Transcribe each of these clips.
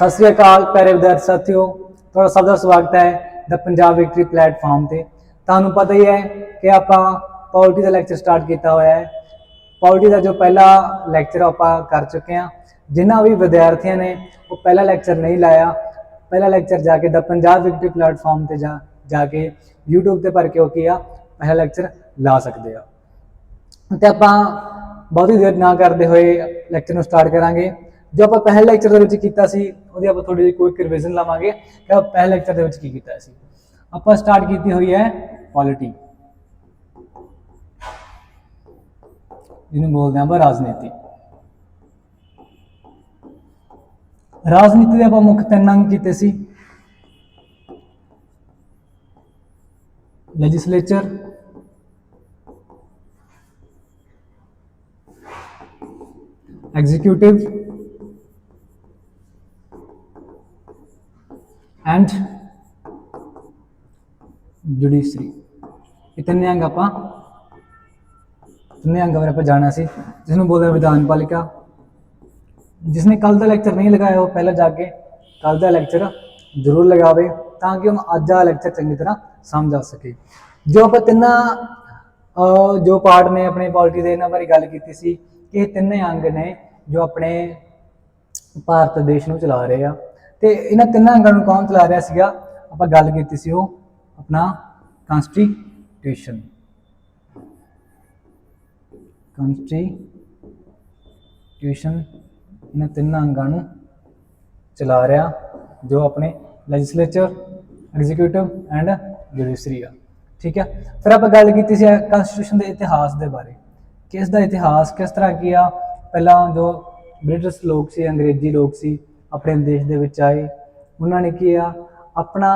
ਸਤਿ ਸ੍ਰੀ ਅਕਾਲ ਪਿਆਰੇ ਵਿਦਿਆਰਥੀ ਸਾਥੀਓ, ਤੁਹਾਡਾ ਸਭ ਦਾ ਸਵਾਗਤ ਹੈ ਦ ਪੰਜਾਬ ਵਿਕਟਰੀ ਪਲੇਟਫਾਰਮ ਤੇ। ਤੁਹਾਨੂੰ ਪਤਾ ਹੀ ਹੈ ਕਿ ਆਪਾਂ ਪੋਲਿਟੀ ਦਾ ਲੈਕਚਰ ਸਟਾਰਟ ਕੀਤਾ ਹੋਇਆ ਹੈ। ਪੋਲਿਟੀ ਦਾ ਜੋ ਪਹਿਲਾ ਲੈਕਚਰ ਆਪਾਂ ਕਰ ਚੁੱਕੇ ਹਾਂ ਜਿਨ੍ਹਾਂ ਵੀ ਵਿਦਿਆਰਥੀਆਂ ਨੇ ਉਹ ਪਹਿਲਾ ਲੈਕਚਰ ਨਹੀਂ ਲਾਇਆ, ਪਹਿਲਾ ਲੈਕਚਰ ਜਾ ਕੇ ਦ ਪੰਜਾਬ ਵਿਕਟਰੀ ਪਲੇਟਫਾਰਮ ਤੇ ਜਾ ਜਾ ਕੇ YouTube ਤੇ ਭਰ ਕੇ ਉਹ ਕੀ ਆ, ਪਹਿਲਾ ਲੈਕਚਰ ਲਾ ਸਕਦੇ ਆ। ਤੇ ਆਪਾਂ ਬਹੁਤ ਹੀ ਦੇਰ ਨਾ ਕਰਦੇ ਹੋਏ ਲੈਕਚਰ ਨੂੰ ਸਟਾਰਟ ਕਰਾਂਗੇ। ਜੋ ਆਪਾਂ ਪਹਿਲੇ ਲੈਕਚਰ ਦੇ ਵਿੱਚ ਕੀਤਾ ਸੀ, ਉਹਦੀ ਆਪਾਂ ਥੋੜੀ ਜਿਹੀ ਕੋਈ ਰਿਵੀਜ਼ਨ ਲਾਵਾਂਗੇ ਕਿ ਆਪਾਂ ਪਹਿਲੇ ਲੈਕਚਰ ਦੇ ਵਿੱਚ ਕੀ ਕੀਤਾ ਸੀ। ਆਪਾਂ ਸਟਾਰਟ ਕੀਤੀ ਹੋਈ ਹੈ ਪੋਲਿਟੀ ਜਿਹਨੂੰ ਬੋਲਦੇ ਆਪਾਂ ਰਾਜਨੀਤੀ। ਰਾਜਨੀਤੀ ਦੇ ਆਪਾਂ ਮੁੱਖ ਤਿੰਨ ਅੰਗ ਕੀਤੇ ਸੀ। Legislature executive and judiciary. ਇਹ ਤਿੰਨੇ ਅੰਗ ਆਪਾਂ, ਤਿੰਨੇ ਅੰਗਾਂ ਬਾਰੇ ਆਪਾਂ ਜਾਣਿਆ ਸੀ। ਜਿਸ ਨੂੰ ਬੋਲਦੇ ਆ ਵਿਧਾਨ ਪਾਲਿਕਾ। ਜਿਸਨੇ ਕੱਲ ਦਾ ਲੈਕਚਰ ਨਹੀਂ ਲਗਾਇਆ, ਉਹ ਪਹਿਲਾਂ ਜਾ ਕੇ ਕੱਲ ਦਾ ਲੈਕਚਰ ਜ਼ਰੂਰ ਲਗਾਵੇ, ਤਾਂ ਕਿ ਉਹਨੂੰ ਅੱਜ ਦਾ ਲੈਕਚਰ ਚੰਗੀ ਤਰ੍ਹਾਂ ਸਮਝ ਆ ਸਕੇ। ਜੋ ਆਪਾਂ ਤਿੰਨਾਂ ਜੋ ਪਾਰਟ ਨੇ ਆਪਣੇ ਪੋਲਿਟੀ ਦੇ, ਇਹਨਾਂ ਬਾਰੇ ਗੱਲ ਕੀਤੀ ਸੀ ਕਿ ਇਹ ਤਿੰਨੇ ਅੰਗ ਨੇ ਜੋ ਆਪਣੇ ਭਾਰਤ ਦੇਸ਼ ਨੂੰ ਚਲਾ ਰਹੇ ਆ। ਤੇ ਇਹਨਾਂ ਤਿੰਨਾਂ ਅੰਗਾਂ ਨੂੰ ਕੌਣ ਚਲਾ ਰਿਹਾ ਸੀਗਾ? ਆਪਾਂ ਗੱਲ ਕੀਤੀ ਸੀ ਉਹ, ਆਪਣਾ ਕਨਸਟੀਟਿਊਸ਼ਨ ਕਨਸਟੀਟਿਊਸ਼ਨ ਇਹਨਾਂ ਤਿੰਨਾਂ ਅੰਗਾਂ ਨੂੰ ਚਲਾ ਰਿਹਾ, ਜੋ ਆਪਣੇ ਲੈਜਿਸਲੇਚਰ ਐਗਜ਼ੀਕਿਊਟਿਵ ਐਂਡ ਜੁਡੀਸ਼ਰੀ ਆ। ਠੀਕ ਹੈ ਫਿਰ ਆਪਾਂ ਗੱਲ ਕੀਤੀ ਸੀ ਕਨਸਟੀਟਿਊਸ਼ਨ ਦੇ ਇਤਿਹਾਸ ਦੇ ਬਾਰੇ। ਕਿ ਇਸ ਦਾ ਇਤਿਹਾਸ, ਕਿਸ ਤਰ੍ਹਾਂ ਕੀ ਆ? ਪਹਿਲਾਂ ਜੋ ਬ੍ਰਿਟਿਸ਼ ਲੋਕ ਸੀ, ਅੰਗਰੇਜ਼ੀ ਲੋਕ ਸੀ ਆਪਣੇ ਦੇਸ਼ ਦੇ ਵਿੱਚ ਆਏ। ਉਹਨਾਂ ਨੇ ਕੀ ਆ ਆਪਣਾ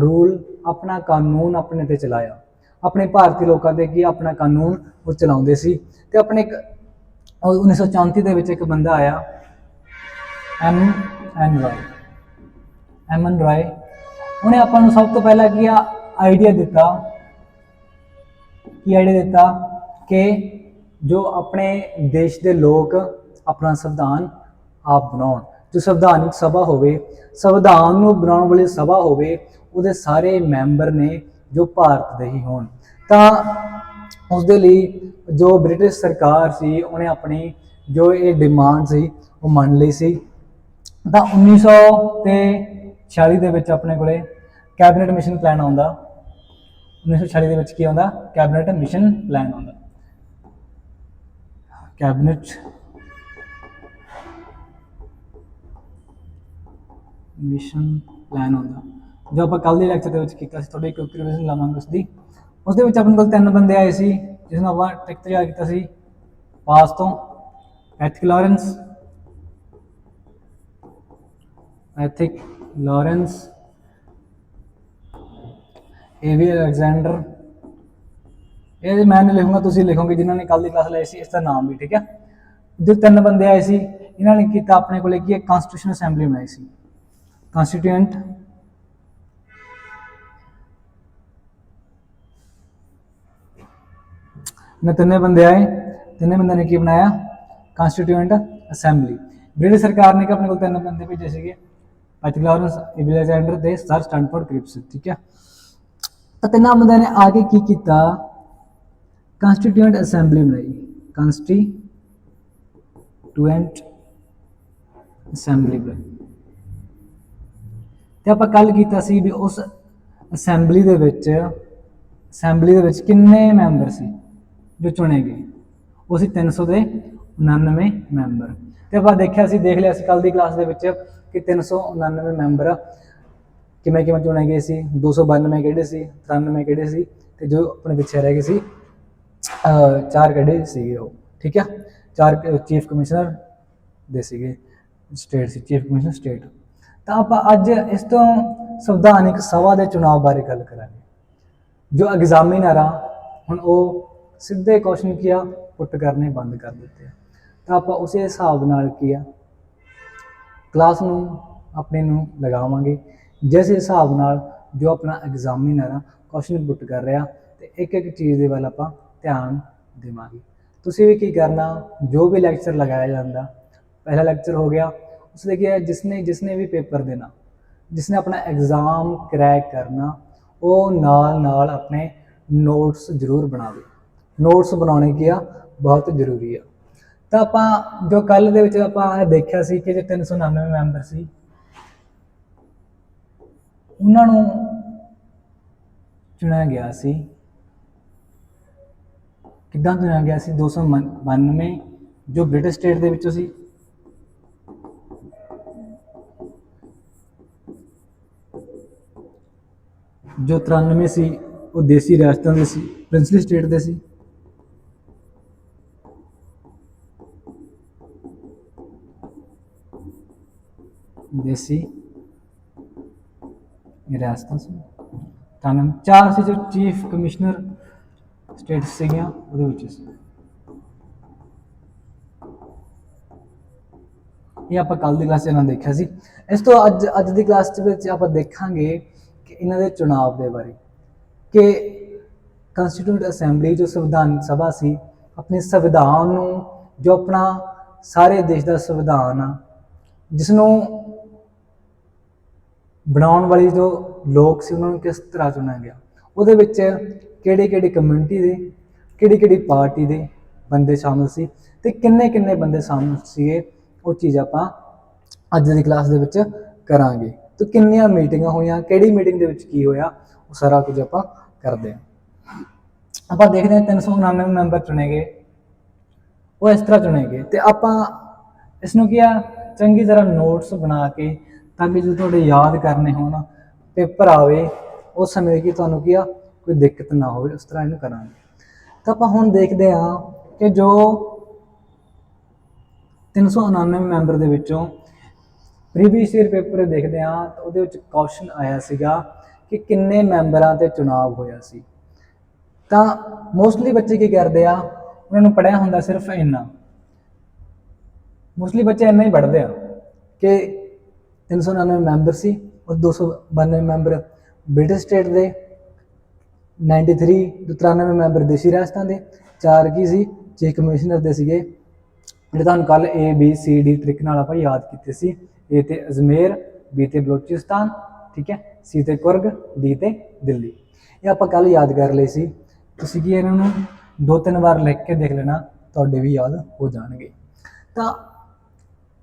ਰੂਲ, ਆਪਣਾ ਕਾਨੂੰਨ ਆਪਣੇ ਤੇ ਚਲਾਇਆ। ਆਪਣੇ ਭਾਰਤੀ ਲੋਕਾਂ ਤੇ ਕੀ ਆਪਣਾ ਕਾਨੂੰਨ ਉਹ ਚਲਾਉਂਦੇ ਸੀ? ਤੇ ਆਪਣੇ ਇੱਕ, ਉਹ 1934 ਦੇ ਵਿੱਚ ਇੱਕ ਬੰਦਾ ਆਇਆ, ਐਮ, ਐਨ ਰਾਏ। ਐਮ ਐਨ ਰਾਏ। ਉਹਨੇ ਆਪਾਂ ਨੂੰ ਸਭ ਤੋਂ ਪਹਿਲਾਂ ਕੀ ਆ ਆਈਡੀਆ ਦਿੱਤਾ, ਕੀ ਆਈਡੀਆ ਦਿੱਤਾ? ਕਿ ਜੋ ਆਪਣੇ ਦੇਸ਼ ਦੇ ਲੋਕ ਆਪਣਾ ਸੰਵਿਧਾਨ ਆਪ ਬਣਾਉਣ। ਜੋ ਸੰਵਿਧਾਨਿਕ ਸਭਾ ਹੋਵੇ, ਸੰਵਿਧਾਨ ਨੂੰ ਬਣਾਉਣ ਵਾਲੀ ਸਭਾ ਹੋਵੇ, ਉਹਦੇ ਸਾਰੇ ਮੈਂਬਰ ਨੇ ਜੋ ਭਾਰਤ ਦੇ ਹੀ ਹੋਣ। ਤਾਂ ਉਸ ਦੇ ਲਈ ਜੋ ਬ੍ਰਿਟਿਸ਼ ਸਰਕਾਰ ਸੀ, ਉਹਨੇ ਆਪਣੀ ਜੋ ਇਹ ਡਿਮਾਂਡ ਸੀ, ਉਹ ਮੰਨ ਲਈ ਸੀ। ਤਾਂ 1900 ਤੇ 46 ਦੇ ਵਿੱਚ ਆਪਣੇ ਕੋਲੇ ਕੈਬਨਿਟ ਮਿਸ਼ਨ ਪਲਾਨ ਆਉਂਦਾ। 1946 ਦੇ ਵਿੱਚ ਕੀ ਆਉਂਦਾ? ਕੈਬਨਿਟ ਮਿਸ਼ਨ ਪਲਾਨ ਆਉਂਦਾ। ਕੈਬਨਿਟ ਮਿਸ਼ਨ ਪਲਾਨ ਹੁੰਦਾ। ਜੋ ਆਪਾਂ ਕੱਲ ਦੇ ਲੈਕਚਰ ਦੇ ਵਿੱਚ ਕੀਤਾ ਸੀ ਥੋੜੀ ਕੁਇਕ ਰਿਵੀਜ਼ਨ ਲਾਵਾਂਗੇ ਉਸ ਦੀ ਉਸ ਦੇ ਵਿੱਚ ਆਪਣੇ ਕੋਲ ਤਿੰਨ ਬੰਦੇ ਆਏ ਸੀ, ਜਿਸ ਨੂੰ ਆਪਾਂ ਟ੍ਰਿਕ ਤਿਆਰ ਕੀਤਾ ਸੀ। ਪਾਸ ਤੋਂ Pethick Lawrence Pethick Lawrence A V Alexander ਇਹ ਮੈਂ ਨਹੀਂ ਲਿਖੂੰਗਾ, ਤੁਸੀਂ ਲਿਖੋਗੇ, ਜਿਨ੍ਹਾਂ ਨੇ ਕੱਲ ਦੀ ਕਲਾਸ ਲਈ ਸੀ, ਇਸ ਦਾ ਨਾਮ ਵੀ, ਠੀਕ ਹੈ? ਜੋ ਤਿੰਨ ਬੰਦੇ ਆਏ ਸੀ, ਇਹਨਾਂ ਨੇ ਕੀਤਾ ਆਪਣੇ ਕੋਲੇ ਕੀ ਹੈ ਕਨਸਟੀਟਿਊਸ਼ਨ ਅਸੈਂਬਲੀ ਬਣਾਈ ਸੀ। ਕਨਸਟੀਟਿਊਐਂਟ ਨੇ ਤਿੰਨੇ ਬੰਦੇ ਆਏ। ਤਿੰਨੇ ਬੰਦਿਆਂ ਨੇ ਕੀ ਬਣਾਇਆ? ਕਨਸਟੀਟਿਊਐਂਟ ਅਸੈਂਬਲੀ ਬ੍ਰਿਟਿਸ਼ ਸਰਕਾਰ ਨੇ ਕਿ ਆਪਣੇ ਕੋਲ ਤਿੰਨ ਬੰਦੇ ਭੇਜੇ ਸੀਗੇ Pethick Lawrence Alexander sir Stanford Cripps, ਠੀਕ ਹੈ? ਤਾਂ ਤਿੰਨਾਂ ਬੰਦਿਆਂ ਨੇ ਆ ਕੇ ਕੀ ਕੀਤਾ? ਕਨਸਟੀਟਿਊਐਂਟ ਅਸੈਂਬਲੀ ਬਣਾਈ। ਕਨਸਟੀਟਿਊਐਂਟ ਅਸੈਂਬਲੀ ਬਣਾਈ। ਤੇ ਆਪਾਂ ਕੱਲ ਕੀਤਾ ਸੀ ਵੀ ਉਸ ਅਸੈਂਬਲੀ ਦੇ ਵਿੱਚ, ਅਸੈਂਬਲੀ ਦੇ ਵਿੱਚ ਕਿੰਨੇ ਮੈਂਬਰ ਸੀ ਜੋ ਚੁਣੇ ਗਏ? ਉਹ ਸੀ 300 ਦੇ 99 ਮੈਂਬਰ। ਤੇ ਆਪਾਂ ਦੇਖਿਆ ਸੀ, ਦੇਖ ਲਿਆ ਸੀ ਕੱਲ ਦੀ ਕਲਾਸ ਦੇ ਵਿੱਚ ਕਿ 399 ਮੈਂਬਰ ਕਿਵੇਂ ਕਿਵੇਂ ਚੁਣੇ ਗਏ ਸੀ? 292 ਕਿਹੜੇ ਸੀ? 93 ਕਿਹੜੇ ਸੀ? ਤੇ ਜੋ ਆਪਣੇ ਪਿੱਛੇ ਰਹਿ ਗਏ ਸੀ ਚਾਰ ਕਿਹੜੇ ਸੀਗੇ ਉਹ? ਠੀਕ ਹੈ ਚਾਰ ਚੀਫ ਕਮਿਸ਼ਨਰ ਦੇ ਸੀਗੇ, ਸਟੇਟ ਸੀ, ਚੀਫ ਕਮਿਸ਼ਨਰ ਸਟੇਟ। ਤਾਂ ਆਪਾਂ ਅੱਜ ਇਸ ਤੋਂ ਸੰਵਿਧਾਨਿਕ ਸਭਾ ਦੇ ਚੁਣਾਵ ਬਾਰੇ ਗੱਲ ਕਰਾਂਗੇ। ਜੋ ਐਗਜ਼ਾਮੀਨਰ ਆ, ਹੁਣ ਉਹ ਸਿੱਧੇ ਕੁਐਸਚਨ ਕੀ ਆ? ਪੁੱਟ ਕਰਨੇ, ਬੰਦ ਕਰ ਦਿੱਤੇ ਆ। ਤਾਂ ਆਪਾਂ ਉਸੇ ਹਿਸਾਬ ਨਾਲ ਕੀ ਆ? ਕਲਾਸ ਨੂੰ, ਆਪਣੇ ਨੂੰ ਲਗਾਵਾਂਗੇ। ਜਿਸ ਹਿਸਾਬ ਨਾਲ ਜੋ ਆਪਣਾ ਐਗਜ਼ਾਮੀਨਰ ਆ ਕੁਐਸਚਨ ਪੁੱਟ ਕਰ ਰਿਹਾ, ਤੇ ਇੱਕ ਇੱਕ ਚੀਜ਼ ਦੇ ਵੱਲ ਆਪਾਂ ਧਿਆਨ ਦੇਵਾਂਗੇ। ਤੁਸੀਂ ਵੀ ਕੀ ਕਰਨਾ? ਜੋ ਵੀ ਲੈਕਚਰ ਲਗਾਇਆ ਜਾਂਦਾ, ਪਹਿਲਾ ਲੈਕਚਰ ਹੋ ਗਿਆ ਉਸਦੇ ਕੀ ਹੈ, ਜਿਸਨੇ ਜਿਸਨੇ ਵੀ ਪੇਪਰ ਦੇਣਾ, ਜਿਸਨੇ ਆਪਣਾ ਐਗਜ਼ਾਮ ਕਰੈਕ ਕਰਨਾ, ਉਹ ਨਾਲ ਨਾਲ ਆਪਣੇ ਨੋਟਸ ਜ਼ਰੂਰ ਬਣਾਵੇ। ਨੋਟਸ ਬਣਾਉਣੇ ਕੀ ਆ, ਬਹੁਤ ਜ਼ਰੂਰੀ ਆ। ਤਾਂ ਆਪਾਂ ਜੋ ਕੱਲ ਦੇ ਵਿੱਚ ਆਪਾਂ ਇਹ ਦੇਖਿਆ ਸੀ ਕਿ ਜੋ 399 ਮੈਂਬਰ ਸੀ, ਉਹਨਾਂ ਨੂੰ ਚੁਣਿਆ ਗਿਆ ਸੀ। ਕਿੱਦਾਂ ਚੁਣਿਆ ਗਿਆ ਸੀ? 292 ਜੋ ਬ੍ਰਿਟਿਸ਼ ਸਟੇਟ ਦੇ ਵਿੱਚੋਂ ਸੀ। ਜੋ 93 ਸੀ, ਉਹ ਦੇਸੀ ਰਿਆਸਤਾਂ ਦੇ ਸੀ, ਪ੍ਰਿੰਸਲੀ ਸਟੇਟ ਦੇ ਸੀ। ਦੇਸੀ ਰਿਆਸਤਾਂ ਸੀ। ਤਾਂ ਚਾਰ ਸੀ ਜੋ ਚੀਫ ਕਮਿਸ਼ਨਰ ਸਟੇਟ ਸੀਗੀਆਂ, ਉਹਦੇ ਵਿੱਚ ਸੀ। ਇਹ ਆਪਾਂ ਕੱਲ ਦੀ ਕਲਾਸ 'ਚ ਇਹਨਾਂ ਨੇ ਦੇਖਿਆ ਸੀ। ਇਸ ਤੋਂ ਕਿ ਇਹਨਾਂ ਦੇ ਚੁਣਾਵ ਦੇ ਬਾਰੇ ਕਿ ਕੰਸਟੀਟਿਊਟ ਅਸੈਂਬਲੀ ਜੋ ਸੰਵਿਧਾਨ ਸਭਾ ਸੀ, ਆਪਣੇ ਸੰਵਿਧਾਨ ਨੂੰ, ਜੋ ਆਪਣਾ ਸਾਰੇ ਦੇਸ਼ ਦਾ ਸੰਵਿਧਾਨ ਆ ਜਿਸ ਨੂੰ ਬਣਾਉਣ ਵਾਲੀ ਜੋ ਲੋਕ ਸੀ ਉਹਨਾਂ ਨੂੰ ਕਿਸ ਤਰ੍ਹਾਂ ਚੁਣਿਆ ਗਿਆ, ਉਹਦੇ ਵਿੱਚ ਕਿਹੜੀ ਕਿਹੜੀ ਕਮਿਊਨਿਟੀ ਦੇ ਕਿਹੜੀ ਕਿਹੜੀ ਪਾਰਟੀ ਦੇ ਬੰਦੇ ਸ਼ਾਮਲ ਸੀ ਤੇ ਕਿੰਨੇ ਕਿੰਨੇ ਬੰਦੇ ਸ਼ਾਮਲ ਸੀਗੇ, ਉਹ ਚੀਜ਼ ਆਪਾਂ ਅੱਜ ਦੀ ਕਲਾਸ ਦੇ ਵਿੱਚ ਕਰਾਂਗੇ। ਤੇ ਕਿੰਨੀਆਂ ਮੀਟਿੰਗਾਂ ਹੋਈਆਂ, ਕਿਹੜੀ ਮੀਟਿੰਗ ਦੇ ਵਿੱਚ ਕੀ ਹੋਇਆ, ਉਹ ਸਾਰਾ ਕੁਝ ਆਪਾਂ ਕਰਦੇ ਹਾਂ। ਆਪਾਂ ਦੇਖਦੇ ਹਾਂ 399 ਮੈਂਬਰ ਚੁਣੇ ਗਏ। ਉਹ ਇਸ ਤਰ੍ਹਾਂ ਚੁਣੇ ਗਏ ਤੇ ਆਪਾਂ ਇਸ ਨੂੰ ਕੀ ਆ, ਚੰਗੀ ਤਰ੍ਹਾਂ ਨੋਟਸ ਬਣਾ ਕੇ ਤਾਂ ਕਿ ਜਦੋਂ ਤੁਹਾਡੇ ਯਾਦ ਕਰਨੇ ਹੋਣ, ਪੇਪਰ ਆਵੇ, ਉਸ ਸਮੇਂ ਕੀ ਤੁਹਾਨੂੰ ਕੀ ਆ, ਕੋਈ ਦਿੱਕਤ ਨਾ ਹੋਵੇ, ਉਸ ਤਰ੍ਹਾਂ ਇਹਨੂੰ ਕਰਾਂਗੇ। ਤਾਂ ਆਪਾਂ ਹੁਣ ਦੇਖਦੇ ਹਾਂ ਕਿ ਜੋ 399 ਮੈਂਬਰ ਦੇ ਵਿੱਚੋਂ ਪ੍ਰੀਵੀਅਸ ਈਅਰ ਪੇਪਰ ਦੇਖਦੇ ਹਾਂ, ਤਾਂ ਉਹਦੇ ਵਿੱਚ ਕੁਐਸਚਨ ਆਇਆ ਸੀਗਾ ਕਿ ਕਿੰਨੇ ਮੈਂਬਰਾਂ ਤੇ ਚੁਣਾਵ ਹੋਇਆ ਸੀ। ਤਾਂ ਮੋਸਟਲੀ ਬੱਚੇ ਕੀ ਕਰਦੇ ਆ, ਉਹਨਾਂ ਨੂੰ ਪੜਿਆ ਹੁੰਦਾ ਸਿਰਫ ਇੰਨਾ। ਮੋਸਟਲੀ ਬੱਚੇ ਇੰਨਾ ਹੀ ਪੜ੍ਹਦੇ ਆ ਕਿ 399 ਮੈਂਬਰ ਸੀ ਔਰ 292 ਮੈਂਬਰ ਬ੍ਰਿਟਿਸ਼ ਸਟੇਟ ਦੇ 93 93 ਮੈਂਬਰ ਦੇਸ਼ੀ ਰਾਜਸਥਾਨ ਦੇ, ਚਾਰ ਕੀ ਸੀ ਚੀਫ ਕਮਿਸ਼ਨਰ ਦੇ ਸੀਗੇ। ਜਿਹੜੇ ਤੁਹਾਨੂੰ ਕੱਲ A, B, C, D ਤਰੀਕੇ ਨਾਲ ਆਪਾਂ ਯਾਦ ਕੀਤੇ ਸੀ। A ਤੇ ਅਜਮੇਰ B ਤੇ ਬਲੋਚਿਸਤਾਨ ਠੀਕ ਹੈ ਸੀ ਤੇ ਕੁਰਗ ਡੀ ਤੇ ਦਿੱਲੀ ਇਹ ਆਪਾਂ ਕੱਲ ਯਾਦ ਕਰ ਲਈ ਸੀ ਤੁਸੀਂ ਕੀ ਇਹਨਾਂ ਨੂੰ ਦੋ ਤਿੰਨ ਵਾਰ ਲਿਖ ਕੇ ਦੇਖ ਲੈਣਾ ਤੁਹਾਡੇ ਵੀ ਯਾਦ ਹੋ ਜਾਣਗੇ ਤਾਂ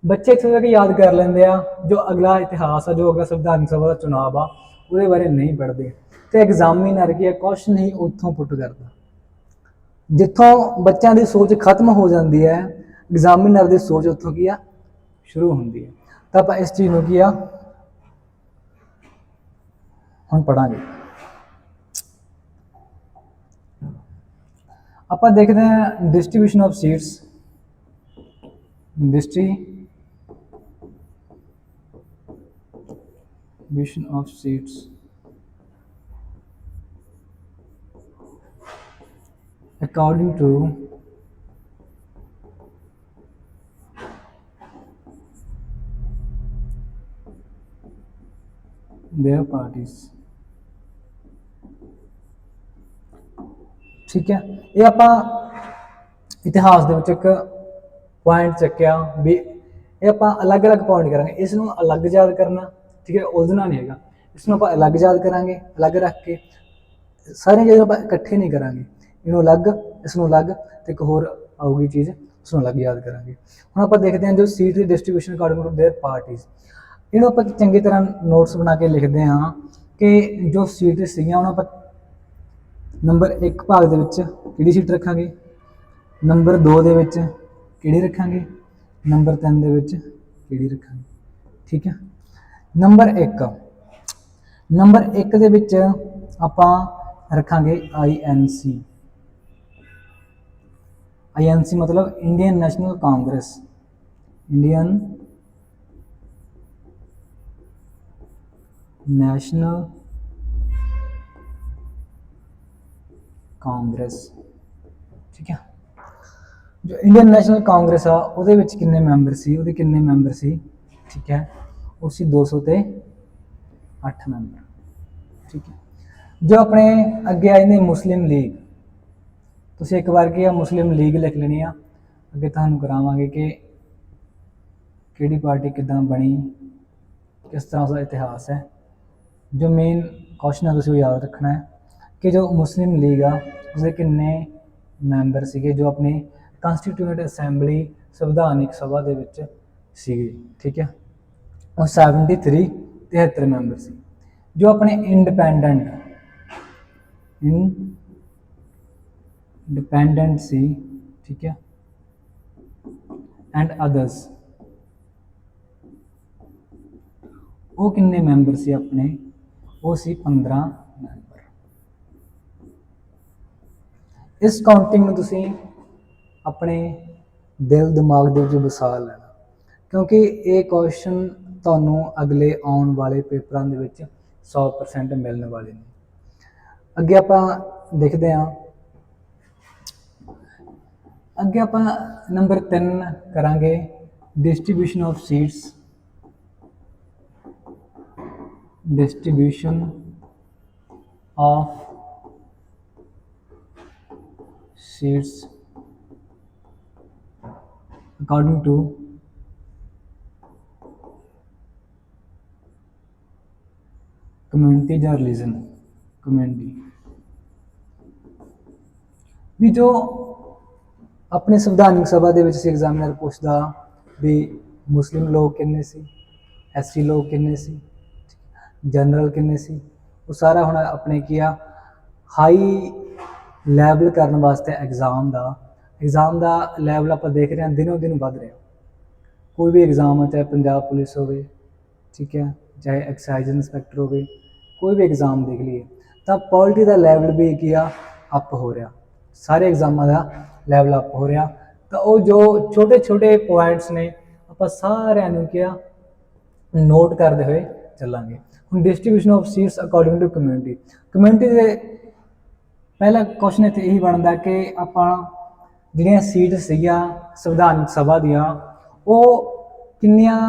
ਬੱਚੇ ਇੱਥੋਂ ਤੱਕ ਯਾਦ ਕਰ ਲੈਂਦੇ ਆ ਜੋ ਅਗਲਾ ਇਤਿਹਾਸ ਆ ਜੋ ਅਗਲਾ ਸੰਵਿਧਾਨ ਸਭਾ ਦਾ ਚੁਣਾਵ ਆ ਉਹਦੇ ਬਾਰੇ ਨਹੀਂ ਪੜ੍ਹਦੇ ਤੇ ਐਗਜ਼ਾਮੀਨਰ ਕੀ ਆ ਕੁਐਸਚਨ ਹੀ ਉੱਥੋਂ ਪੁੱਟ ਕਰਦਾ ਜਿੱਥੋਂ ਬੱਚਿਆਂ ਦੀ ਸੋਚ ਖਤਮ ਹੋ ਜਾਂਦੀ ਹੈ ਐਗਜ਼ਾਮੀਨਰ ਦੀ ਸੋਚ ਉੱਥੋਂ ਕੀ ਆ ਸ਼ੁਰੂ ਹੁੰਦੀ ਹੈ ਤਾਂ ਆਪਾਂ ਇਸ ਚੀਜ਼ ਨੂੰ ਕੀ ਆ? ਹੁਣ ਪੜਾਂਗੇ ਆਪਾਂ ਦੇਖਦੇ ਹਾਂ distribution of seats distribution of seats according to their parties ਠੀਕ ਹੈ ਇਹ ਆਪਾਂ ਇਤਿਹਾਸ ਦੇ ਵਿੱਚ ਇੱਕ ਪੁਆਇੰਟ ਚੱਕਿਆ ਵੀ ਇਹ ਆਪਾਂ ਅਲੱਗ-ਅਲੱਗ ਪੁਆਇੰਟ ਕਰਾਂਗੇ ਇਸ ਨੂੰ ਅਲੱਗ ਯਾਦ ਕਰਨਾ ਠੀਕ ਹੈ ਉਲਝਣਾ ਨਹੀਂ ਹੈਗਾ ਇਸ ਨੂੰ ਆਪਾਂ ਅਲੱਗ ਯਾਦ ਕਰਾਂਗੇ ਅਲੱਗ ਰੱਖ ਕੇ ਸਾਰੀਆਂ ਚੀਜ਼ਾਂ ਆਪਾਂ ਇਕੱਠੇ ਨਹੀਂ ਕਰਾਂਗੇ ਇਹਨੂੰ ਅਲੱਗ ਇਸ ਨੂੰ ਅਲੱਗ ਤੇ ਇੱਕ ਹੋਰ ਆਊਗੀ ਚੀਜ਼ ਉਸ ਨੂੰ ਅਲੱਗ ਯਾਦ ਕਰਾਂਗੇ ਹੁਣ ਆਪਾਂ ਦੇਖਦੇ ਹਾਂ ਜੋ ਸੀਟ ਦੀ ਡਿਸਟ੍ਰੀਬਿਊਸ਼ਨ ਅਕੋਰਡਿੰਗ ਟੂ देयर ਪਾਰਟੀਆਂ ਇਹਨੂੰ ਆਪਾਂ ਚੰਗੀ ਤਰ੍ਹਾਂ ਨੋਟਸ ਬਣਾ ਕੇ ਲਿਖਦੇ ਹਾਂ ਕਿ ਜੋ ਸੀਟ ਸੀਗੀਆਂ, ਉਹਨਾਂ ਆਪਾਂ ਨੰਬਰ 1 ਭਾਗ ਦੇ ਵਿੱਚ ਕਿਹੜੀ ਸੀਟ ਰੱਖਾਂਗੇ? ਨੰਬਰ 2 ਦੇ ਵਿੱਚ ਕਿਹੜੀ ਰੱਖਾਂਗੇ? ਨੰਬਰ 3 ਦੇ ਵਿੱਚ ਕਿਹੜੀ ਰੱਖਾਂਗੇ? ਠੀਕ ਹੈ? ਨੰਬਰ 1 ਨੰਬਰ 1 ਦੇ ਵਿੱਚ ਆਪਾਂ ਰੱਖਾਂਗੇ INC INC ਮਤਲਬ Indian National Congress Indian National Congress ਠੀਕ ਹੈ? ਜੋ ਇੰਡੀਅਨ ਨੈਸ਼ਨਲ ਕਾਂਗਰਸ ਆ, ਉਹਦੇ ਵਿੱਚ ਕਿੰਨੇ ਮੈਂਬਰ ਸੀ? ਉਹਦੇ ਕਿੰਨੇ ਮੈਂਬਰ ਸੀ? ਠੀਕ ਹੈ? ਉਹ ਸੀ 200 ਤੇ 8 ਮੈਂਬਰ। ਠੀਕ ਹੈ? ਜੋ ਆਪਣੇ ਅੱਗੇ ਆਏ ਨੇ ਮੁਸਲਿਮ ਲੀਗ ਤੁਸੀਂ ਇੱਕ ਵਾਰ ਕੀ ਆ ਮੁਸਲਿਮ ਲੀਗ ਲਿਖ ਲੈਣੀ ਆ। ਅੱਗੇ ਤੁਹਾਨੂੰ ਕਰਾਵਾਂਗੇ ਕਿ ਕਿਹੜੀ ਪਾਰਟੀ ਕਿਦਾਂ ਬਣੀ, ਕਿਸ ਤਰ੍ਹਾਂ ਉਸਦਾ ਇਤਿਹਾਸ ਹੈ। ਜੋ ਮੇਨ ਕੁਐਸਚਨ ਹੈ ਤੁਸੀਂ ਉਹ ਯਾਦ ਰੱਖਣਾ ਹੈ ਕਿ ਜੋ ਮੁਸਲਿਮ ਲੀਗ ਆ ਉਸਦੇ ਕਿੰਨੇ ਮੈਂਬਰ ਸੀਗੇ ਜੋ ਆਪਣੀ ਕਨਸਟੀਟਿਊਟ ਅਸੈਂਬਲੀ ਸੰਵਿਧਾਨਿਕ ਸਭਾ ਦੇ ਵਿੱਚ ਸੀਗੇ ਠੀਕ ਹੈ ਉਹ 73 73 ਮੈਂਬਰ ਸੀ ਜੋ ਆਪਣੇ ਇੰਡੀਪੈਂਡੈਂਟ ਇਨ ਡਿਪੈਂਡੈਂਟ ਸੀ ਠੀਕ ਹੈ ਐਂਡ ਅਦਰਸ ਉਹ ਕਿੰਨੇ ਮੈਂਬਰ ਸੀ ਆਪਣੇ ਉਹ ਸੀ 15 ਨਵੰਬਰ ਇਸ ਕਾਊਂਟਿੰਗ ਨੂੰ ਤੁਸੀਂ ਆਪਣੇ ਦਿਲ, ਦਿਮਾਗ ਦੇ ਵਿੱਚ ਵਸਾ ਲੈਣਾ। ਕਿਉਂਕਿ ਇਹ ਕੁਐਸਚਨ ਤੁਹਾਨੂੰ ਅਗਲੇ ਆਉਣ ਵਾਲੇ ਪੇਪਰਾਂ ਦੇ ਵਿੱਚ 100% ਮਿਲਣ ਵਾਲੇ ਨੇ। ਅੱਗੇ ਆਪਾਂ ਦੇਖਦੇ ਹਾਂ। ਅੱਗੇ ਆਪਾਂ ਨੰਬਰ 3 ਕਰਾਂਗੇ distribution of seats distribution of seeds according to community ਜਾਂ ਰਿਲੀਜਨ ਕਮਿਊਨਿਟੀ ਵੀ ਜੋ ਆਪਣੇ ਸੰਵਿਧਾਨਕ ਸਭਾ ਦੇ ਵਿੱਚ ਸੀ ਐਗਜ਼ਾਮੀਨਰ ਪੁੱਛਦਾ ਵੀ ਮੁਸਲਿਮ ਲੋਕ ਕਿੰਨੇ ਸੀ ਐਸਟੀ ਲੋਕ ਕਿੰਨੇ ਸੀ ਜਨਰਲ ਕਿੰਨੇ ਸੀ? ਉਹ ਸਾਰਾ ਹੁਣ ਆਪਣੇ ਕੀ ਆ ਹਾਈ ਲੈਵਲ ਕਰਨ ਵਾਸਤੇ ਐਗਜ਼ਾਮ ਦਾ ਐਗਜ਼ਾਮ ਦਾ ਲੈਵਲ ਆਪਾਂ ਦੇਖ ਰਹੇ ਹਾਂ, ਦਿਨੋਂ ਦਿਨ ਵੱਧ ਰਿਹਾ। ਕੋਈ ਵੀ ਐਗਜ਼ਾਮ ਹੈ ਚਾਹੇ ਪੰਜਾਬ ਪੁਲਿਸ ਹੋਵੇ, ਠੀਕ ਹੈ, ਚਾਹੇ ਐਕਸਾਈਜ਼ ਇਨਸਪੈਕਟਰ ਹੋਵੇ, ਕੋਈ ਵੀ ਐਗਜ਼ਾਮ ਦੇਖ ਲਈਏ, ਤਾਂ ਪੋਲਿਟੀ ਦਾ ਲੈਵਲ ਵੀ ਕੀ ਆ ਅਪ ਹੋ ਰਿਹਾ। ਸਾਰੇ ਐਗਜ਼ਾਮਾਂ ਦਾ ਲੈਵਲ ਅਪ ਹੋ ਰਿਹਾ। ਤਾਂ ਉਹ ਜੋ ਛੋਟੇ ਛੋਟੇ ਪੁਆਇੰਟਸ ਨੇ, ਆਪਾਂ ਸਾਰਿਆਂ ਨੂੰ ਕਿਹਾ ਨੋਟ ਕਰਦੇ ਹੋਏ ਚੱਲਾਂਗੇ। ਹੁਣ distribution of seats according to community community ਦੇ ਪਹਿਲਾ ਕੁਐਸਚਨ ਇੱਥੇ ਇਹੀ ਬਣਦਾ ਕਿ ਆਪਾਂ ਜਿਹੜੀਆਂ ਸੀਟ ਸੀਗੀਆਂ, ਸੰਵਿਧਾਨ ਸਭਾ ਦੀਆਂ, ਉਹ ਕਿੰਨੀਆਂ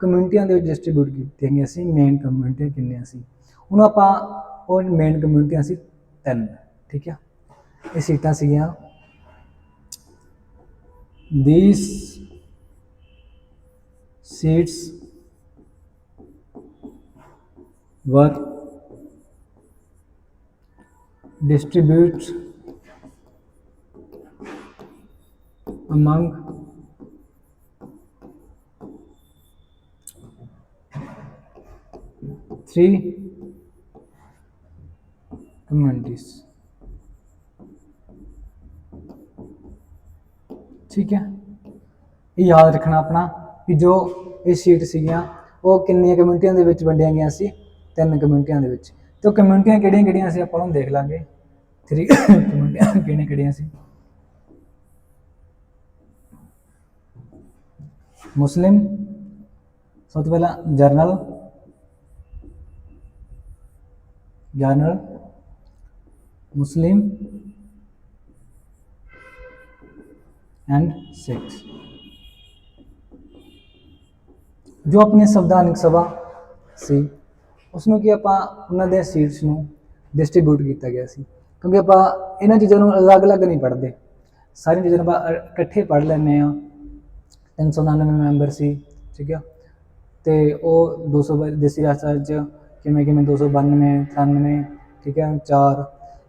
ਕਮਿਊਨਿਟੀਆਂ ਦੇ ਵਿੱਚ ਡਿਸਟ੍ਰੀਬਿਊਟ ਕੀਤੀਆਂ ਗਈਆਂ ਸੀ? ਮੇਨ ਕਮਿਊਨਿਟੀਆਂ ਕਿੰਨੀਆਂ ਸੀ? ਉਹਨੂੰ ਆਪਾਂ ਉਹ ਮੇਨ ਕਮਿਊਨਿਟੀਆਂ ਸੀ ਤਿੰਨ, ਠੀਕ ਹੈ ਇਹ ਸੀਟਾਂ ਸੀਗੀਆਂ। These seats were distributed among three communities. ਠੀਕ ਹੈ ਇਹ ਯਾਦ ਰੱਖਣਾ ਆਪਣਾ ਕਿ ਜੋ ਇਹ ਸੀਟ ਸੀਗੀਆਂ ਉਹ ਕਿੰਨੀਆਂ ਕਮਿਊਨਿਟੀਆਂ ਦੇ ਵਿੱਚ ਵੰਡੀਆਂ ਗਈਆਂ ਸੀ ਤਿੰਨ ਕਮਿਊਨਿਟੀਆਂ ਦੇ ਵਿੱਚ। ਤੇ ਉਹ ਕਮਿਊਨਿਟੀਆਂ ਕਿਹੜੀਆਂ ਕਿਹੜੀਆਂ ਸੀ ਆਪਾਂ ਹੁਣ ਦੇਖ ਲਾਂਗੇ। ਥ੍ਰੀ ਕਮਿਊਨਿਟੀਆਂ ਕਿਹੜੀਆਂ ਕਿਹੜੀਆਂ ਸੀ? ਮੁਸਲਿਮ ਸਭ ਤੋਂ ਪਹਿਲਾਂ general? General? Muslim and Sikhs ਜੋ ਆਪਣੀ ਸੰਵਿਧਾਨਕ ਸਭਾ ਸੀ। ਉਸ ਨੂੰ ਕੀ ਆਪਾਂ ਉਹਨਾਂ ਦੇ ਸੀਟਸ ਨੂੰ ਡਿਸਟ੍ਰੀਬਿਊਟ ਕੀਤਾ ਗਿਆ ਸੀ। ਕਿਉਂਕਿ ਆਪਾਂ ਇਹਨਾਂ ਚੀਜ਼ਾਂ ਨੂੰ ਅਲੱਗ-ਅਲੱਗ ਨਹੀਂ ਪੜ੍ਹਦੇ। ਸਾਰੀਆਂ ਚੀਜ਼ਾਂ ਨੂੰ ਆਪਾਂ ਇਕੱਠੇ ਪੜ੍ਹ ਲੈਂਦੇ ਆ 399 ਮੈਂਬਰ ਸੀ, ਠੀਕ ਆ? ਤੇ ਉਹ 200 ਬ- ਦੇਸੀ ਰਾਸ਼ਟਰ ਚ ਕਿਵੇਂ ਕਿਵੇਂ 292 93 ਠੀਕ ਹੈ 4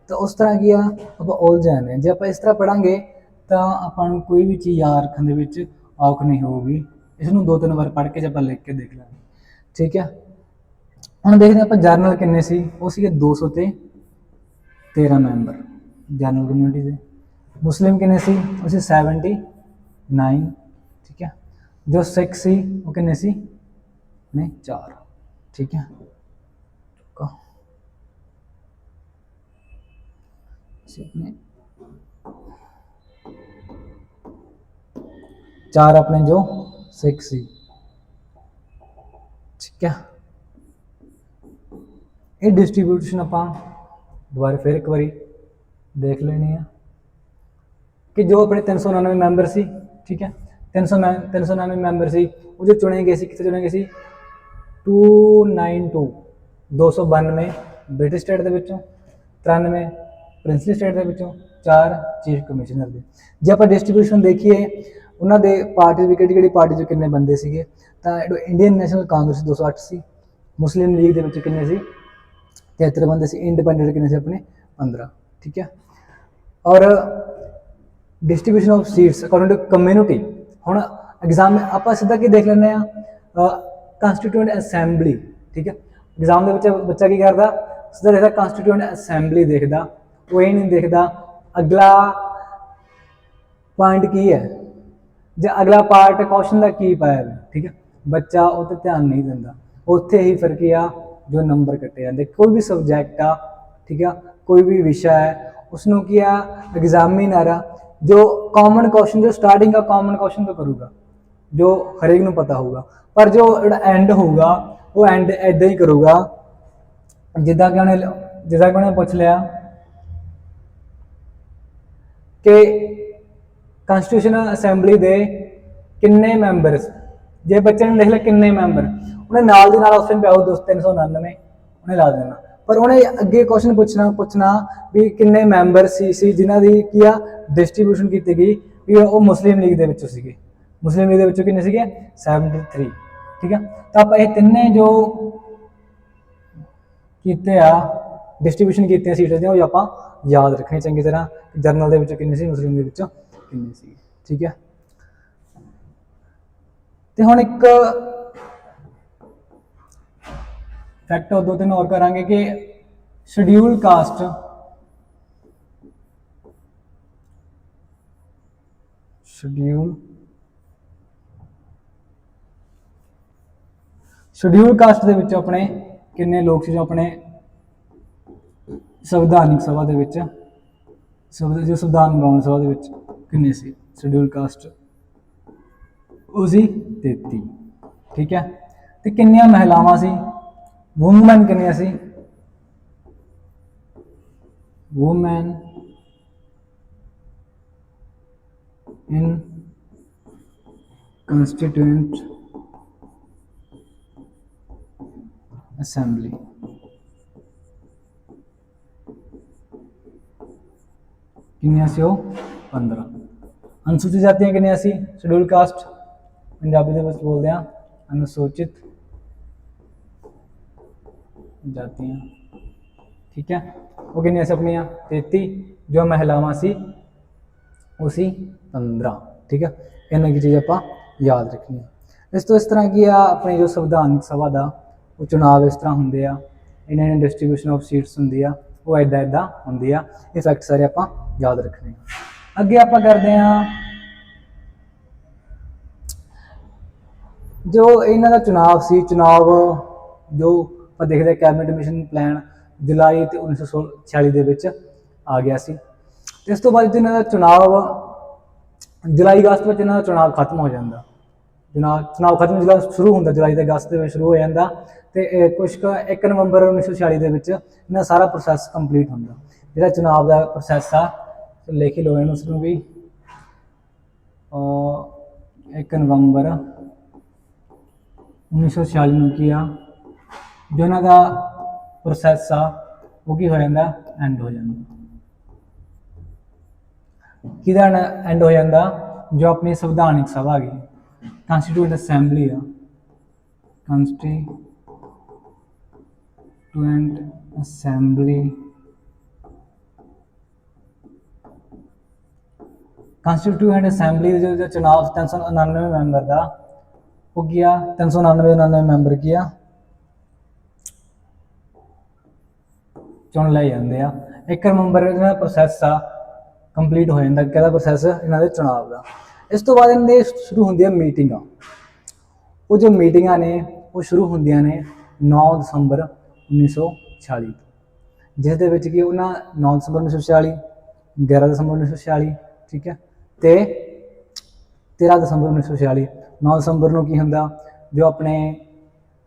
ਤਾਂ ਉਸ ਤਰ੍ਹਾਂ ਕੀ ਆ, ਆਪਾਂ ਉਲਝ ਜਾਂਦੇ ਹਾਂ। ਜੇ ਆਪਾਂ ਇਸ ਤਰ੍ਹਾਂ ਪੜਾਂਗੇ ਤਾਂ ਆਪਾਂ ਨੂੰ ਕੋਈ ਵੀ ਚੀਜ਼ ਯਾਦ ਰੱਖਣ ਦੇ ਵਿੱਚ ਔਖ ਨਹੀਂ ਹੋਊਗੀ। ਇਸ ਨੂੰ ਦੋ ਤਿੰਨ ਵਾਰ ਪੜ੍ਹ ਕੇ ਜੇ ਆਪਾਂ ਲਿਖ ਕੇ ਦੇਖ ਲਾਂਗੇ ਠੀਕ ਹੈ ਹੁਣ ਦੇਖਦੇ ਹਾਂ ਆਪਾਂ ਜਰਨਲ ਕਿੰਨੇ ਸੀ, ਉਹ ਸੀਗੇ 200 ਤੇ 13 ਮੈਂਬਰ ਜਰਨਲ ਕਮਿਊਨਿਟੀ ਦੇ। ਮੁਸਲਿਮ ਕਿੰਨੇ ਸੀ, ਉਹ ਸੀ 79 ਠੀਕ ਹੈ। ਜੋ ਸਿੱਖ ਸੀ, ਉਹ ਕਿੰਨੇ ਸੀ, ਨੇ 4 ਠੀਕ ਹੈ। ਕੋ ਸਿੱਖ ਨੇ ਚਾਰ ਆਪਣੇ ਜੋ ਸਿੱਖ ਸੀ, ਠੀਕ ਹੈ। ਇਹ ਡਿਸਟ੍ਰੀਬਿਊਸ਼ਨ ਆਪਾਂ ਦੁਬਾਰਾ ਫਿਰ ਇੱਕ ਵਾਰੀ ਦੇਖ ਲੈਣੀ ਆ ਕਿ ਜੋ ਆਪਣੇ 399 ਮੈਂਬਰ ਸੀ, ਠੀਕ ਹੈ 300 399 ਮੈਂਬਰ ਸੀ, ਉਹ ਜੋ ਚੁਣੇ ਗਏ ਸੀ, ਕਿੱਥੇ ਚੁਣੇ ਗਏ ਸੀ? 292 292 ਬ੍ਰਿਟਿਸ਼ ਸਟੇਟ ਦੇ ਵਿੱਚੋਂ 93 ਪ੍ਰਿੰਸਲੀ ਸਟੇਟ ਦੇ ਵਿੱਚੋਂ 4 ਚੀਫ ਕਮਿਸ਼ਨਰ ਦੇ। ਜੇ ਆਪਾਂ ਡਿਸਟ੍ਰੀਬਿਊਸ਼ਨ ਦੇਖੀਏ, ਉਹਨਾਂ ਦੇ ਪਾਰਟੀ ਵੀ ਕਿਹੜੀ ਕਿਹੜੀ ਪਾਰਟੀ 'ਚ ਕਿੰਨੇ ਬੰਦੇ ਸੀਗੇ? ਤਾਂ ਇੰਡੀਅਨ ਨੈਸ਼ਨਲ ਕਾਂਗਰਸ 208 ਸੀ ਮੁਸਲਿਮ ਲੀਗ ਦੇ ਵਿੱਚ ਕਿੰਨੇ ਸੀ? 73 ਬੰਦੇ ਸੀ ਇੰਡੀਪੈਂਡੈਂਟ ਕਿੰਨੇ ਸੀ ਆਪਣੇ? 15 ਠੀਕ ਹੈ? ਔਰ distribution of seats according to community ਹੁਣ ਐਗਜ਼ਾਮ ਆਪਾਂ ਸਿੱਧਾ ਕੀ ਦੇਖ ਲੈਂਦੇ ਆ ਕਨਸਟੀਟਿਊਐਂਟ ਅਸੈਂਬਲੀ ਠੀਕ ਹੈ? ਐਗਜ਼ਾਮ ਦੇ ਵਿੱਚ ਬੱਚਾ ਕੀ ਕਰਦਾ? ਸਿੱਧਾ ਦੇਖਦਾ ਕਨਸਟੀਟਿਊਐਂਟ ਅਸੈਂਬਲੀ ਦੇਖਦਾ ਉਹ ਇਹ ਨਹੀਂ ਦੇਖਦਾ। ਅਗਲਾ ਪੁਆਇੰਟ ਕੀ ਹੈ? ਜੇ ਅਗਲਾ ਪਾਰਟ ਕੁਐਸਚਨ ਦਾ ਕੀ ਪਾਇਆ ਠੀਕ ਹੈ? ਬੱਚਾ ਉਹ ਤੇ ਧਿਆਨ ਨਹੀਂ ਦਿੰਦਾ। ਉੱਥੇ ਹੀ ਫ਼ਰਕ ਆ? ਜੋ ਨੰਬਰ ਕੱਟੇ ਜਾਂਦੇ। ਕੋਈ ਵੀ ਸਬਜੈਕਟ ਆ, ਠੀਕ ਆ, ਕੋਈ ਵੀ ਵਿਸ਼ਾ ਹੈ ਉਸ ਨੂੰ ਕੀ ਆ ਐਗਜ਼ਾਮੀਨਰ ਆ ਜੋ ਕਾਮਨ ਕੁਐਸਚਨ ਜੋ ਸਟਾਰਟਿੰਗ ਆ ਕਾਮਨ ਕੁਐਸਚਨ ਤੋਂ ਕਰੂਗਾ। ਜੋ ਹਰੇਕ ਨੂੰ ਪਤਾ ਹੋਊਗਾ। ਪਰ ਜੋ ਜਿਹੜਾ ਐਂਡ ਹੋਊਗਾ, ਉਹ ਐਂਡ ਐਦਾਂ ਹੀ ਕਰੂਗਾ, ਜਿੱਦਾਂ ਕਿ ਉਹਨੇ ਜਿੱਦਾਂ ਕਿ ਉਹਨੇ ਪੁੱਛ ਲਿਆ ਕਿ ਕਨਸਟੀਟਿਊਸ਼ਨ ਅਸੈਂਬਲੀ ਦੇ ਕਿੰਨੇ ਮੈਂਬਰਸ ਜੇ ਬੱਚੇ ਨੇ ਲਿਖ ਲਿਆ ਕਿੰਨੇ ਮੈਂਬਰ ਉਹਨੇ ਨਾਲ ਦੀ ਨਾਲ ਆਪਸ਼ਨ ਪਿਆ ਉਹ 399 ਉਹਨੇ ਲਾ ਦੇਣਾ। ਪਰ ਉਹਨੇ ਅੱਗੇ ਕੁਐਸਚਨ ਪੁੱਛਣਾ ਪੁੱਛਣਾ ਵੀ ਕਿੰਨੇ ਮੈਂਬਰ ਸੀ ਸੀ ਜਿਨ੍ਹਾਂ ਦੀ ਕੀ ਆ ਡਿਸਟ੍ਰੀਬਿਊਸ਼ਨ ਕੀਤੀ ਗਈ ਵੀ ਉਹ ਮੁਸਲਿਮ ਲੀਗ ਦੇ ਵਿੱਚੋਂ ਸੀਗੇ। ਮੁਸਲਿਮ ਲੀਗ ਦੇ ਵਿੱਚੋਂ ਕਿੰਨੇ ਸੀਗੇ? 73 ਠੀਕ ਆ? ਤਾਂ ਆਪਾਂ ਇਹ ਤਿੰਨੇ ਜੋ ਕੀਤੇ ਆ ਡਿਸਟ੍ਰੀਬਿਊਸ਼ਨ ਕੀਤੀਆਂ ਸੀਟਾਂ ਦੀਆਂ, ਉਹ ਆਪਾਂ ਯਾਦ ਰੱਖਣੇ ਚੰਗੀ ਤਰ੍ਹਾਂ ਜਰਨਲ ਦੇ ਵਿੱਚ ਕਿੰਨੇ ਸੀ ਮੁਸਲਿਮ ਦੇ ਵਿੱਚ ਕਿੰਨੇ ਸੀ ਠੀਕ ਹੈ ਤੇ ਹੁਣ ਇੱਕ ਫੈਕਟ ਉਹ ਦੋ ਤਿੰਨ ਹੋਰ ਕਰਾਂਗੇ ਕਿ schedule caste schedule schedule caste ਦੇ ਵਿੱਚ ਆਪਣੇ ਕਿੰਨੇ ਲੋਕ ਸੀ ਜੋ ਆਪਣੇ ਸੰਵਿਧਾਨਿਕ ਸਭਾ ਦੇ ਵਿੱਚ ਸੰਵਿਧਾਨ ਜੋ ਸੰਵਿਧਾਨ ਬਣਾਉਣ ਸਭਾ ਦੇ ਵਿੱਚ ਕਿੰਨੇ ਸੀ? ਸ਼ਡਿਊਲ ਕਾਸਟ ਉਹ ਸੀ 33 ਠੀਕ ਹੈ? ਤੇ ਕਿੰਨੀਆਂ ਮਹਿਲਾਵਾਂ ਸੀ? ਵੂਮਨ ਕਿੰਨੀਆਂ ਸੀ ਵੂਮਨ ਇਨ constituent assembly. ਕਿੰਨੀਆਂ ਸੀ ਉਹ 15 ਅਨੁਸੂਚਿਤ ਜਾਤੀਆਂ ਕਿੰਨੀਆਂ ਸੀ ਸ਼ਡਿਊਲ ਕਾਸਟ ਪੰਜਾਬੀ ਦੇ ਵਿੱਚ ਬੋਲਦੇ ਆ ਅਨੁਸੂਚਿਤ ਜਾਤੀਆਂ ਠੀਕ ਹੈ ਉਹ ਕਿੰਨੀਆਂ ਸੀ ਆਪਣੀਆਂ 33 ਜੋ ਮਹਿਲਾਵਾਂ ਸੀ ਉਹ ਸੀ 15 ਠੀਕ ਹੈ ਇਹਨਾਂ ਕੀ ਚੀਜ਼ ਆਪਾਂ ਯਾਦ ਰੱਖਣੀ ਹੈ ਇਸ ਤੋਂ ਇਸ ਤਰ੍ਹਾਂ ਕੀ ਆ ਆਪਣੇ ਜੋ ਸੰਵਿਧਾਨਕ ਸਭਾ ਦਾ ਉਹ ਚੁਣਾਵ ਇਸ ਤਰ੍ਹਾਂ ਹੁੰਦੇ ਆ ਇਹਨਾਂ ਨੇ ਡਿਸਟ੍ਰੀਬਿਊਸ਼ਨ ਆਫ ਸੀਟਸ ਹੁੰਦੀ ਆ ਉਹ ਐਦਾਂ ਐਦਾਂ ਹੁੰਦੀ ਆ ਇਹ ਫੈਕਟ ਸਾਰੇ ਆਪਾਂ ਯਾਦ ਰੱਖਣੇ ਅੱਗੇ ਆਪਾਂ ਕਰਦੇ ਆ ਜੋ ਇਹਨਾਂ ਦਾ ਚੁਣਾਵ ਸੀ ਚੁਣਾਵ ਜੋ ਆਪਾਂ ਦੇਖਦੇ ਕੈਬਨਿਟ ਮਿਸ਼ਨ ਪਲਾਨ ਜੁਲਾਈ ਤੇ 1946 ਦੇ ਵਿੱਚ ਆ ਗਿਆ ਸੀ। ਤੇ ਇਸ ਤੋਂ ਬਾਅਦ ਇਹਨਾਂ ਦਾ ਚੁਣਾਵ ਜੁਲਾਈ ਅਗਸਤ ਵਿੱਚ ਇਹਨਾਂ ਦਾ ਚੁਣਾਵ ਖਤਮ ਹੋ ਜਾਂਦਾ। ਚੁਣਾਵ ਚੁਣਾਵ ਖਤਮ ਜਿਹੜਾ ਸ਼ੁਰੂ ਹੁੰਦਾ, ਜੁਲਾਈ ਤੇ ਅਗਸਤ ਦੇ ਵਿੱਚ ਸ਼ੁਰੂ ਹੋ ਜਾਂਦਾ। ਤੇ ਇਹ ਕੁਛ ਕੁ 1 ਨਵੰਬਰ 1946 ਦੇ ਵਿੱਚ ਇਹਨਾਂ ਸਾਰਾ ਪ੍ਰੋਸੈਸ ਕੰਪਲੀਟ ਹੁੰਦਾ। ਜਿਹੜਾ ਚੁਣਾਵ ਦਾ ਪ੍ਰੋਸੈਸ ਆ ਤੇ ਲਿਖ ਹੀ ਲਓ ਇਹਨੂੰ ਉਸ ਨੂੰ ਵੀ। ਅਹ 1 ਨਵੰਬਰ 1946 ਨੂੰ ਕੀ ਆ? ਜੋ ਉਹਨਾਂ ਦਾ ਪ੍ਰੋਸੈਸ ਆ, ਉਹ ਕੀ ਹੋ ਜਾਂਦਾ? ਐਂਡ ਹੋ ਜਾਂਦਾ। ਕਿਹਦਾ ਐਂਡ ਹੋ ਜਾਂਦਾ? ਜੋ ਆਪਣੀ ਸੰਵਿਧਾਨਿਕ ਸਭਾ ਗਈ ਕਨਸਟੀਟਿਊਟ ਅਸੈਂਬਲੀ ਆ। ਕਨਸਟੀਟਿਊਐਂਟ ਅਸੈਂਬਲੀ ਕਨਸਟੀਟਿਊਐਂਟ ਅਸੈਂਬਲੀ ਦੇ ਜੋ ਜੋ 399 ਮੈਂਬਰ ਦਾ, ਉਹ ਗਿਆ 399 99 ਮੈਂਬਰ ਗਿਆ ਚੁਣ ਲਏ ਜਾਂਦੇ ਆ। 1 ਨਵੰਬਰ ਦਾ ਪ੍ਰੋਸੈਸ ਆ ਕੰਪਲੀਟ ਹੋ ਜਾਂਦਾ। ਕਿਹਦਾ ਪ੍ਰੋਸੈਸ ਇਹਨਾਂ ਦੇ ਚੁਣਾਵ ਦਾ। ਇਸ ਤੋਂ ਬਾਅਦ ਇਹਨਾਂ ਦੇ ਸ਼ੁਰੂ ਹੁੰਦੀਆਂ ਮੀਟਿੰਗਾਂ। ਉਹ ਜੋ ਮੀਟਿੰਗਾਂ ਨੇ, ਉਹ ਸ਼ੁਰੂ ਹੁੰਦੀਆਂ ਨੇ 9 ਦਸੰਬਰ 1946 ਤੋਂ। ਜਿਸ ਦੇ ਵਿੱਚ ਕਿ ਉਹਨਾਂ 9 ਦਸੰਬਰ 1946 11 ਦਸੰਬਰ 1946 ਠੀਕ ਹੈ? ਤੇ 13 ਦਸੰਬਰ 1946 9 ਦਸੰਬਰ ਨੂੰ ਕੀ ਹੁੰਦਾ? ਜੋ ਆਪਣੇ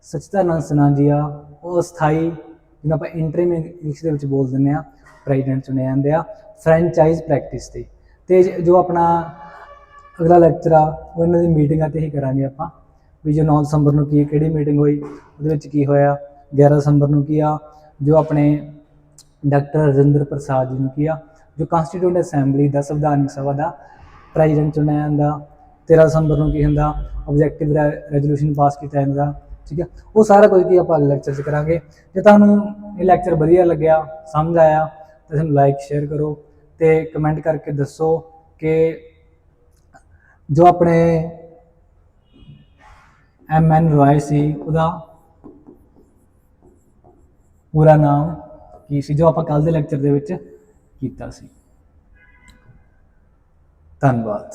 ਸਚਿਦਾਨੰਦ ਸਿਨਹਾ ਜੀ ਆ, ਉਹ ਅਸਥਾਈ ਜਿਹਨੂੰ ਆਪਾਂ ਇੰਟਰੀਮ ਇੰਗਲਿਸ਼ ਦੇ ਵਿੱਚ ਬੋਲ ਦਿੰਦੇ ਆ ਪ੍ਰੈਜ਼ੀਡੈਂਟ ਚੁਣੇ ਜਾਂਦੇ ਆ ਫਰੈਂਚਾਈਜ਼ ਪ੍ਰੈਕਟਿਸ ਤੇ। ਤੇ ਜ- ਜੋ ਆਪਣਾ ਅਗਲਾ ਲੈਕਚਰ ਆ, ਉਹ ਇਹਨਾਂ ਦੀ ਮੀਟਿੰਗਾਂ ਤੇ ਹੀ ਕਰਾਂਗੇ ਆਪਾਂ। ਵੀ ਜੋ 9 ਦਸੰਬਰ ਨੂੰ ਕੀ, ਕਿਹੜੀ ਮੀਟਿੰਗ ਹੋਈ, ਉਹਦੇ ਵਿੱਚ ਕੀ ਹੋਇਆ 11 ਦਸੰਬਰ ਨੂੰ ਕੀ ਆ, ਜੋ ਆਪਣੇ ਡਾਕਟਰ ਰਜਿੰਦਰ ਪ੍ਰਸਾਦ ਜੀ ਨੂੰ ਕੀ ਆ, ਜੋ ਕਨਸਟੀਟਿਊਟ ਅਸੈਂਬਲੀ ਦਾ, ਸੰਵਿਧਾਨਕ ਸਭਾ ਦਾ ਪ੍ਰੈਜ਼ੀਡੈਂਟ ਚੁਣਿਆ ਜਾਂਦਾ। 13 ਦਸੰਬਰ ਨੂੰ ਕੀ ਹੁੰਦਾ ਆਬਜੈਕਟਿਵ ਰੈਜ਼ੋਲੂਸ਼ਨ ਪਾਸ ਕੀਤਾ ਜਾਂਦਾ। ਠੀਕ ਹੈ? ਉਹ ਸਾਰਾ ਕੁਝ ਕੀ ਆਪਾਂ ਅਗਲੇ ਲੈਕਚਰ 'ਚ ਕਰਾਂਗੇ। ਜੇ ਤੁਹਾਨੂੰ ਇਹ ਲੈਕਚਰ ਵਧੀਆ ਲੱਗਿਆ, ਸਮਝ ਆਇਆ, ਤਾਂ ਸਾਨੂੰ ਲਾਈਕ ਸ਼ੇਅਰ ਕਰੋ ਤੇ ਕਮੈਂਟ ਕਰਕੇ ਦੱਸੋ ਕਿ ਜੋ ਆਪਣੇ ਐਮ ਐਨ ਰਾਏ ਸੀ, ਉਹਦਾ ਪੂਰਾ ਨਾਮ ਕੀ ਸੀ, ਜੋ ਆਪਾਂ ਕੱਲ ਦੇ ਲੈਕਚਰ ਦੇ ਵਿੱਚ ਕੀਤਾ ਸੀ। ਧੰਨਵਾਦ।